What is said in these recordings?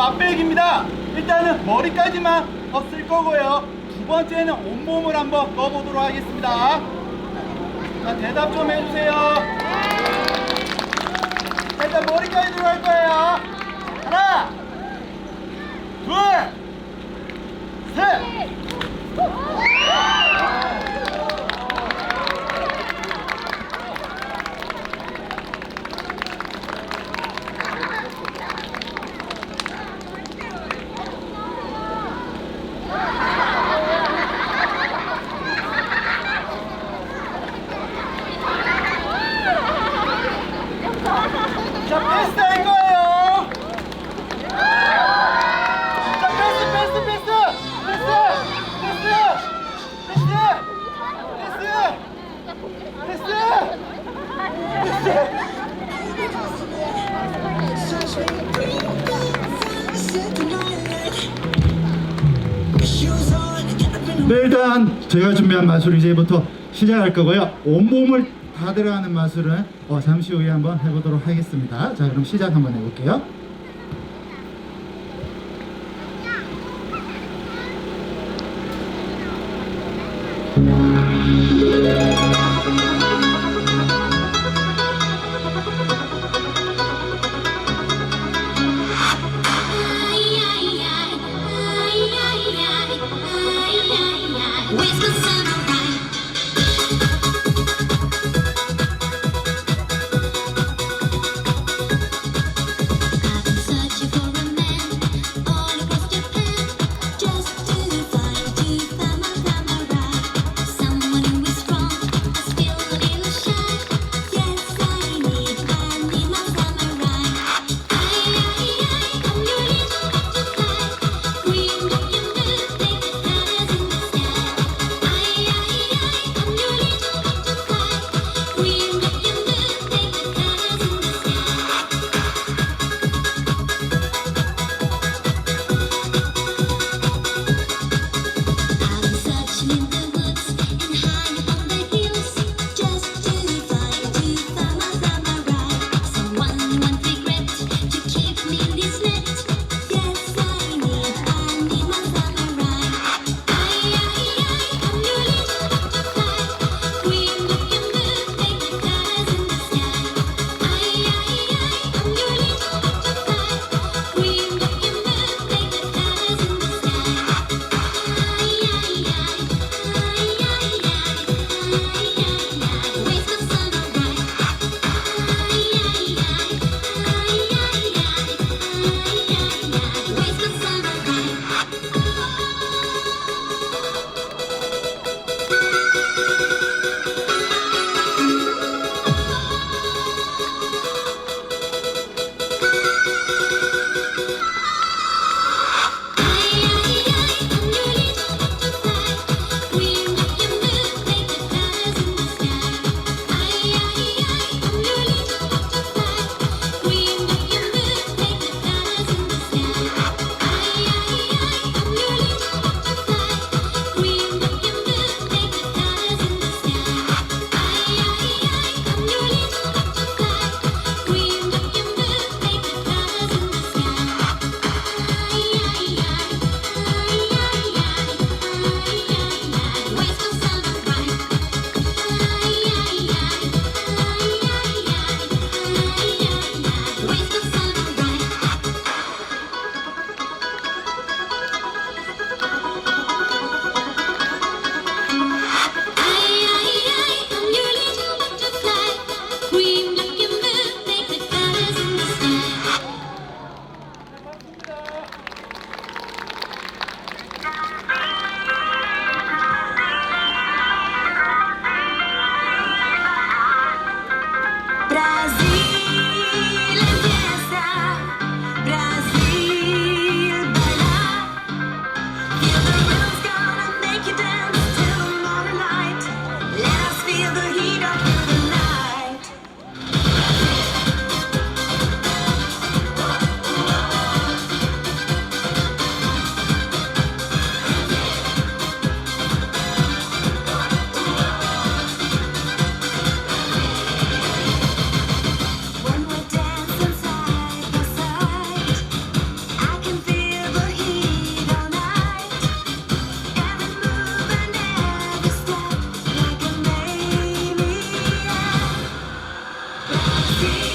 맛배기입니다. 일단은 머리까지만 어, 쓸 거고요. 두 번째는 온몸을 한번 떠보도록 하겠습니다. 자, 대답 좀 해주세요. 자, 일단 머리까지 들어갈 거예요. 하나, 일단 제가 준비한 마술 이제부터 시작할 거고요. 온몸을 다 들어가는 마술은 어, 잠시 후에 한번 해보도록 하겠습니다. 자 그럼 시작 한번 해볼게요 Thank you.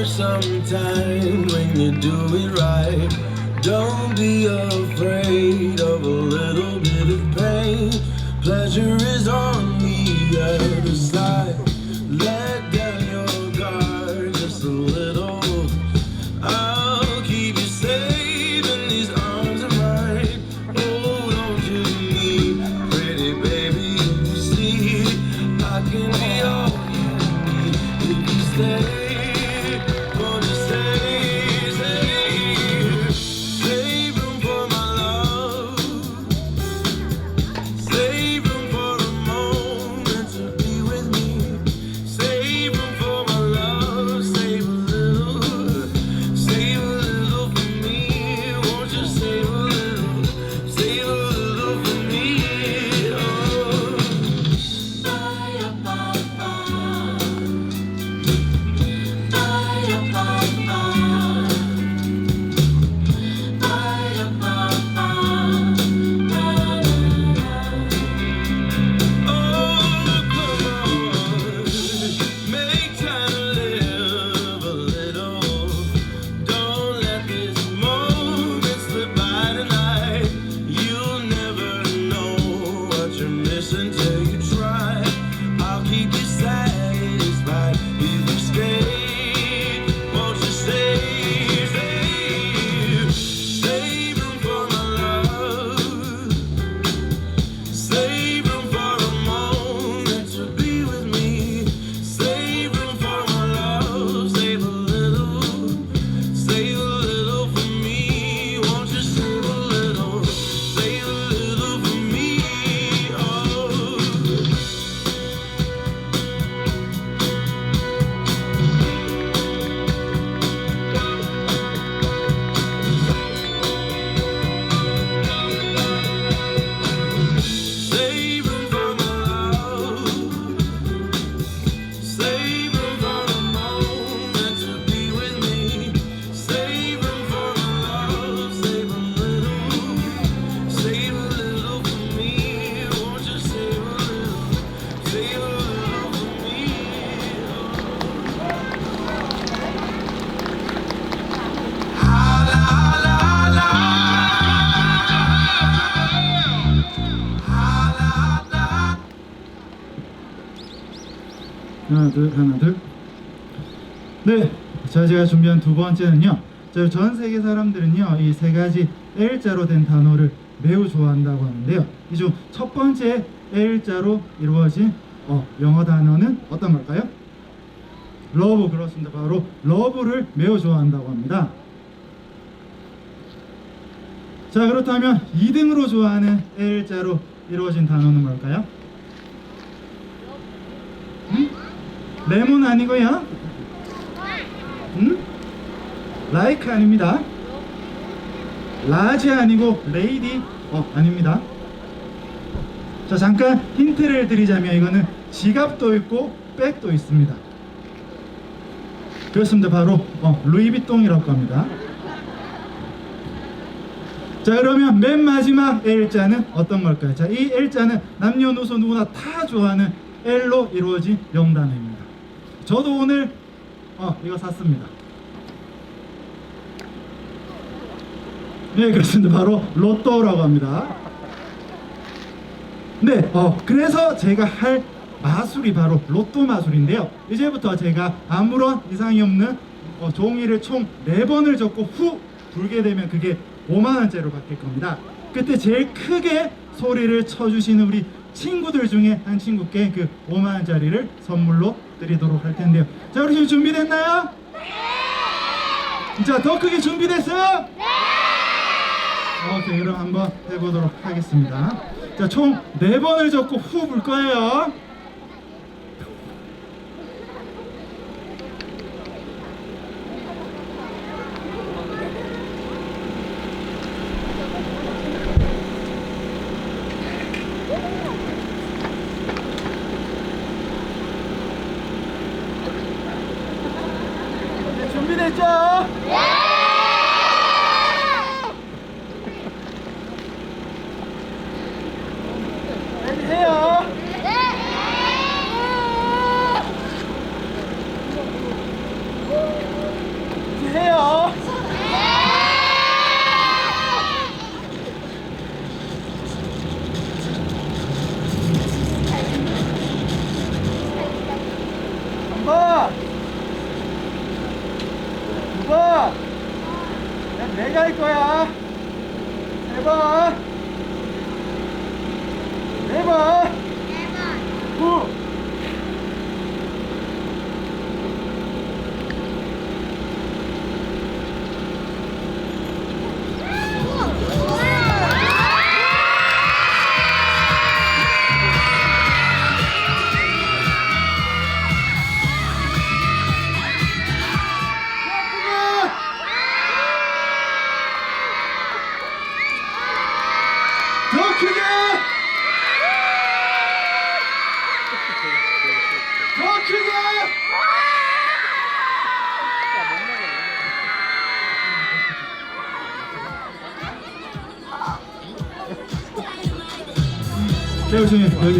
Hurts sometime when you do it right. Don't be afraid of a little bit of pain. Pleasure is on the other side. 하나 둘 하나 둘. 네, 자 제가 준비한 두 번째는요. 자, 전 세계 사람들은요 이 세 가지 L자로 된 단어를 매우 좋아한다고 하는데요. 이 중 첫 번째 L자로 이루어진 어, 영어 단어는 어떤 걸까요? 러브 그렇습니다. 바로 러브를 매우 좋아한다고 합니다. 자 그렇다면 2등으로 좋아하는 L자로 이루어진 단어는 뭘까요? 레몬 아니고요. 음? 라이크 아닙니다. 라지 아니고 레이디 어 아닙니다. 자 잠깐 힌트를 드리자면 이거는 지갑도 있고 백도 있습니다. 그렇습니다. 바로 어, 루이비통이라고 합니다. 자 그러면 맨 마지막 L자는 어떤 걸까요? 자이 L자는 남녀노소 누구나 다 좋아하는 L로 이루어진 영단어입니다. 저도 오늘 어 이거 샀습니다. 네 그렇습니다. 바로 로또라고 합니다. 네, 어 그래서 제가 할 마술이 바로 로또 마술인데요. 이제부터 제가 아무런 이상이 없는 어, 종이를 총네 번을 접고 후 불게 되면 그게 5만 원째로 바뀔 겁니다. 그때 제일 크게 소리를 쳐주시는 우리 친구들 중에 한 친구께 그 5만 원짜리를 선물로 드리도록 할 텐데요. 자, 우리 지금 준비됐나요? 네. 자, 더 크게 준비됐어요? 네. 오케이, 그럼 한번 해보도록 하겠습니다. 자, 총네 번을 접고 후 불 거예요.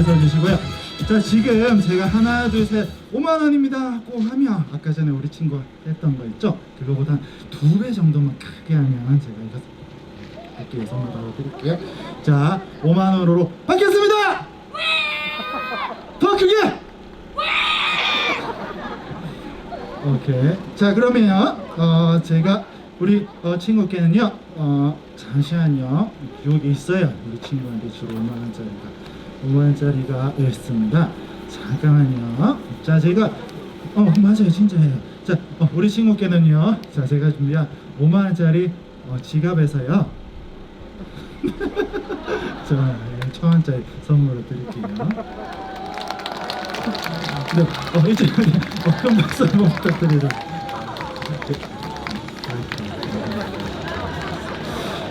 여기 서주시고요. 자 지금 제가 하나 둘 셋 5만 원입니다 하고 하면 아까 전에 우리 친구가 했던 거 있죠? 그거보다 두 배 정도만 크게 하면 제가 이거 할게요 선물 바로 드릴게요. 자 5만 원으로 받겠습니다. 더 크게. 오케이. 자 그러면 어 제가 우리 어, 친구께는요. 어 잠시만요. 여기 있어요. 우리 친구한테 주로 5만 원짜리가 5만 원짜리가 있습니다. 잠깐만요. 자 제가 어 맞아요 진짜예요. 자 어, 우리 친구께는요. 자 제가 준비한 5만 원짜리 어, 지갑에서요. 자, 예, 천 원짜리 선물로 드릴게요. 네, 어, 이제 어, 큰 박수 한번 부탁드립니다.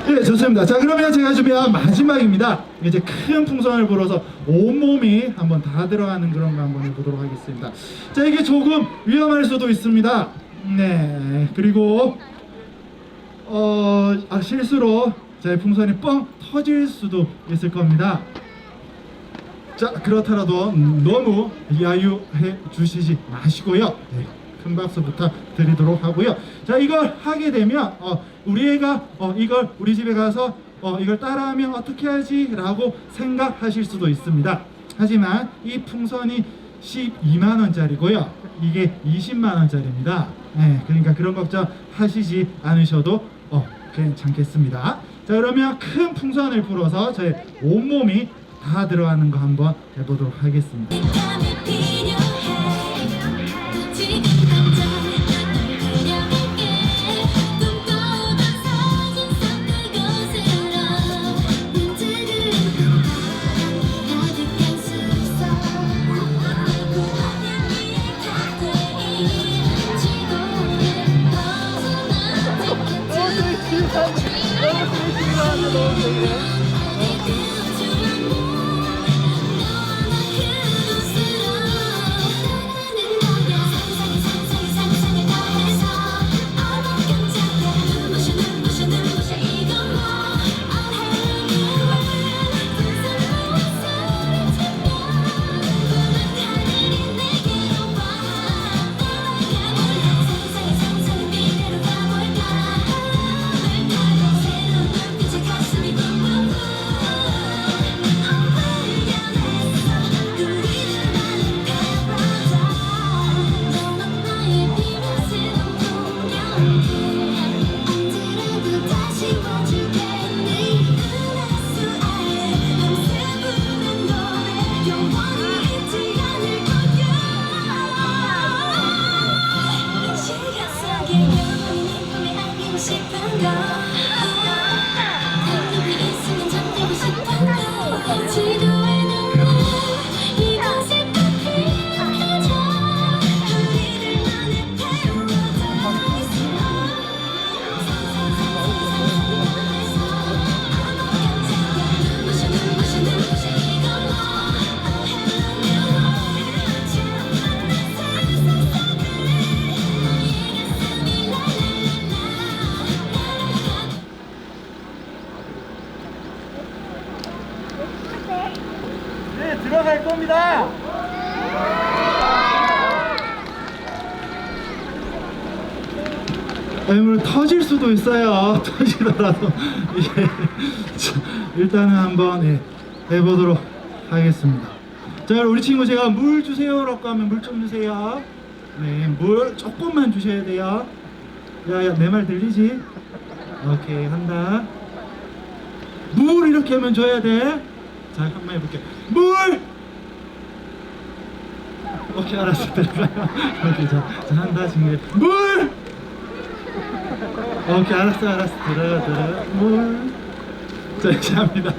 예, 좋습니다. 자, 그러면 제가 준비한 마지막입니다. 이제 큰 풍선을 불어서 온몸이 한번 다 들어가는 그런 거 한번 해보도록 하겠습니다. 자, 이게 조금 위험할 수도 있습니다. 네, 그리고 어, 아, 실수로 제 풍선이 뻥 터질 수도 있을 겁니다. 자 그렇더라도 너무 야유해 주시지 마시고요. 네, 큰 박수 부탁드리도록 하고요. 자 이걸 하게 되면 어, 우리 애가 어, 이걸 우리 집에 가서 어, 이걸 따라하면 어떻게 하지라고 생각하실 수도 있습니다. 하지만 이 풍선이 12만 원짜리고요. 이게 20만 원짜리입니다. 네, 그러니까 그런 걱정 하시지 않으셔도 어, 괜찮겠습니다. 자 그러면 큰 풍선을 불어서 저의 온몸이 다 들어가는 거 한번 해보도록 하겠습니다. 가슴 네, 들어갈 겁니다. 물 터질 수도 있어요. 터지더라도 예. 자, 일단은 한번 예, 해보도록 하겠습니다. 자, 우리 친구 제가 물 주세요라고 하면 물 좀 주세요. 네, 물 조금만 주셔야 돼요. 야야, 내 말 들리지? 오케이, 한다. 물 이렇게 하면 줘야 돼. 자, 한번 해볼게. 물. 오케이, 알았어. 들어가요. 오케이, 자, 자 한다 지금. 물. 오케이 알았어 알았어 들어가 들어가 물자 이제 합니다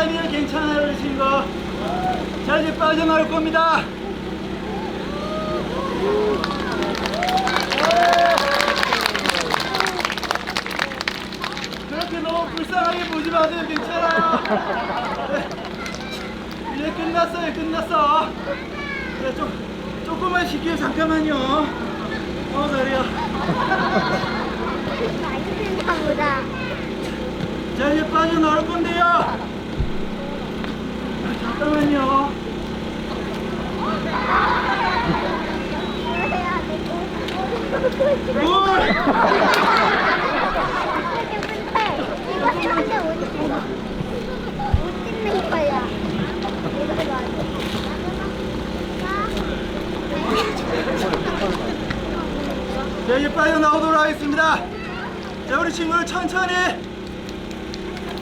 아니에요? 괜찮아요, 이 친구. 자, 이제 빠져나올 겁니다. 그렇게 너무 불쌍하게 보지 마세요. 괜찮아요. 네. 이제 끝났어요. 끝났어. 네, 좀, 조금만 쉴게요. 잠깐만요. 어, 다리야. 자, 이제 빠져나올 건데요. 아, 잠깐만요. 자, 이제 빠져나오도록 하겠습니다. 자, 우리 친구를 천천히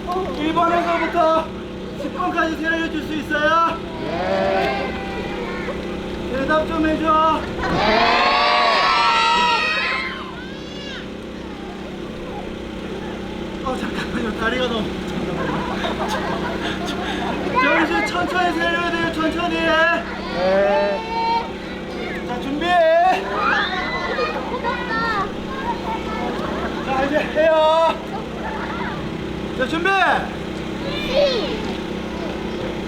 1번에서부터 10번까지 세려줄 수 있어요? 네. 대답 좀 해줘. 어, 잠깐만요. 다리가 너무. 지금 천천히 세려야 돼요. 천천히. 자, 준비. 자, 이제 해요. 자, 준비.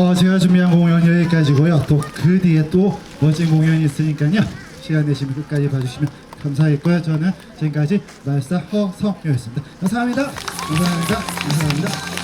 어, 제가 준비한 공연 여기까지고요. 또 그 뒤에 또 멋진 공연이 있으니까요. 시간 되시면 끝까지 봐주시면 감사하겠고요. 저는 지금까지 말사 허성이었습니다. 감사합니다. 감사합니다. 감사합니다.